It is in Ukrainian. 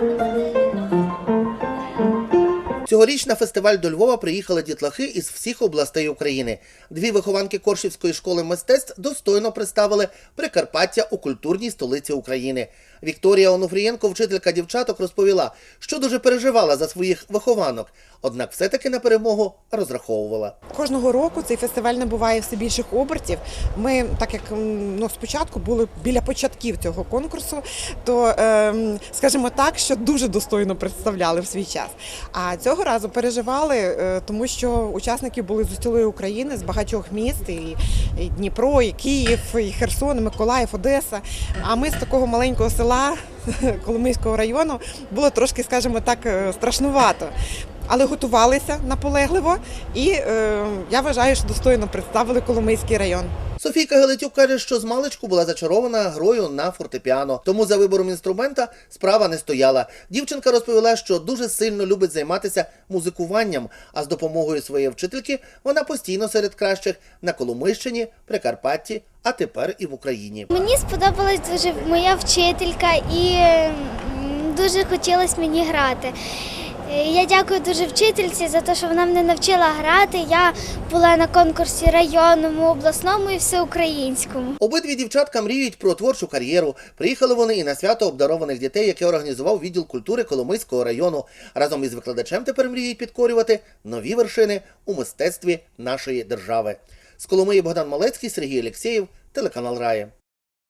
Thank you. Цьогоріч на фестиваль до Львова приїхали дітлахи із всіх областей України. Дві вихованки Коршівської школи мистецтв достойно представили Прикарпаття у культурній столиці України. Вікторія Онуфрієнко, вчителька дівчаток, розповіла, що дуже переживала за своїх вихованок, однак все-таки на перемогу розраховувала. Кожного року цей фестиваль набуває все більших обертів. Ми, так як ну, спочатку були біля початків цього конкурсу, то ем, скажімо так, що дуже достойно представляли в свій час. А цього разу переживали, е, тому що учасники були з цілої України, з багатьох міст, і Дніпро, і Київ, і Херсон, і Миколаїв, Одеса. А ми з такого маленького села Коломийського району було трошки, скажімо так, е, страшнувато. Але готувалися наполегливо, і е, я вважаю, що достойно представили Коломийський район. Софійка Гелетюк каже, що з маличку була зачарована грою на фортепіано, тому за вибором інструмента справа не стояла. Дівчинка розповіла, що дуже сильно любить займатися музикуванням, а з допомогою своєї вчительки вона постійно серед кращих на Коломийщині, Прикарпатті, а тепер і в Україні. Мені сподобалась дуже моя вчителька і дуже хотілося мені грати. Е, Я дякую дуже вчительці за те, що вона мене навчила грати. Я була на конкурсі районному, обласному і всеукраїнському. Обидві дівчатка мріють про творчу кар'єру. Приїхали вони і на свято обдарованих дітей, яке організував відділ культури Коломийського району. Разом із викладачем тепер мріють підкорювати нові вершини у мистецтві нашої держави. З Коломиї Богдан Малецький, Сергій Олексєєв, телеканал Рає.